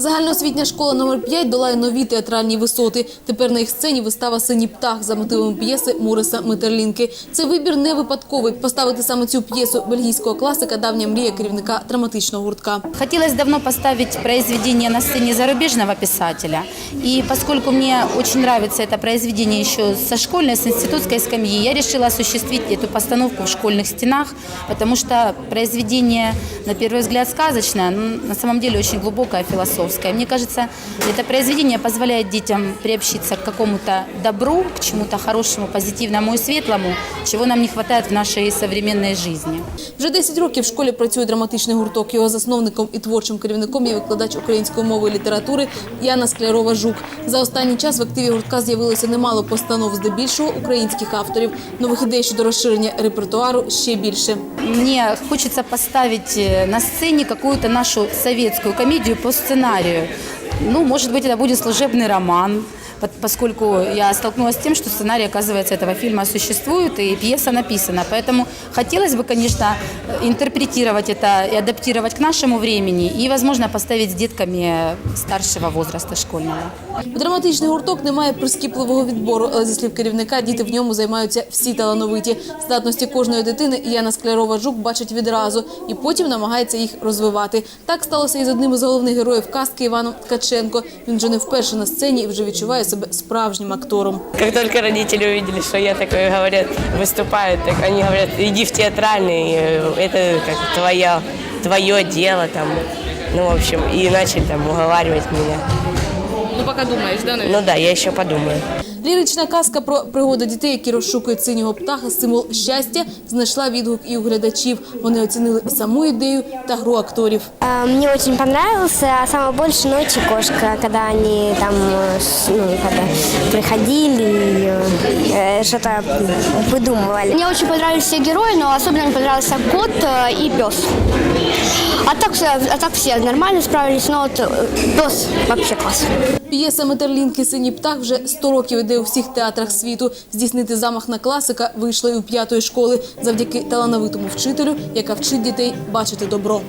Загальноосвітня школа номер 5 долає нові театральні висоти. Тепер на їх сцені вистава «Синій птах» за мотивами п'єси Мориса Метерлінки. Це вибір не випадковий. Поставити саме цю п'єсу бельгійського класика – давня мрія керівника драматичного гуртка. Хотелось давно поставить произведение на сцене зарубежного писателя. И поскольку мне очень нравится это произведение еще со школьной, с институтской скамьи, я решила осуществить эту постановку в школьных стенах, потому что произведение, на первый взгляд, сказочное, но на самом деле очень глубокое, философское. Мне кажется, это произведение позволяет детям приобщиться к какому-то добру, к чему-то хорошему, позитивному и светлому, чего нам не хватает в нашей современной жизни. Вже 10 років в школі працює драматичний гурток. Його засновником і творчим керівником є викладач української мови і літератури Яна Склярова-Жук. За останній час в активі гуртка з'явилося немало постанов, здебільшого українських авторів. Нових ідей щодо розширення репертуару ще більше. Мне хочется поставить э, на сцене какую-то нашу советскую комедию по сценарию. Ну, может быть, это будет служебный роман, по- поскольку я столкнулась с тем, что сценарий, оказывается, этого фильма существует и пьеса написана. Поэтому хотелось бы, конечно, э, интерпретировать это и адаптировать к нашему времени и, возможно, поставить с детками старшего возраста школьного. У драматичний гурток немає прискіпливого відбору, але зі слів керівника, діти в ньому займаються всі талановиті. Здатності кожної дитини Яна Склярова-Жук бачить відразу і потім намагається їх розвивати. Так сталося і з одним із головних героїв казки Іваном Ткаченко. Він вже не вперше на сцені і вже відчуває себе справжнім актором. Как только родители увидели, что я такой, говорят, выступаю, так они говорят, иди в театральный, э, это как твое, твое дело там. Ну, в общем, и начали там уговаривать меня. Ну, поки думаєш, да, Ну да, я еще подумаю. Лірична казка про пригоди дітей, які розшукують синього птаха, символ щастя, знайшла відгук і у глядачів. Вони оцінили і саму ідею та гру акторів. Мені дуже понравился, а саме больше ночі кошка, коли вони там, э, ну, приходили э, что-то выдумывали. Мне очень понравились все герои, но особенно мне понравился кот э, и пес. А так, все- а так все нормально справились, но вот э, пес вообще класс. П'єса Метерлінки Синій птах вже 100 років іде у всіх театрах світу. Здійснити замах на класика вийшла і у п'ятої школи завдяки талановитому вчителю, яка вчить дітей бачити добро.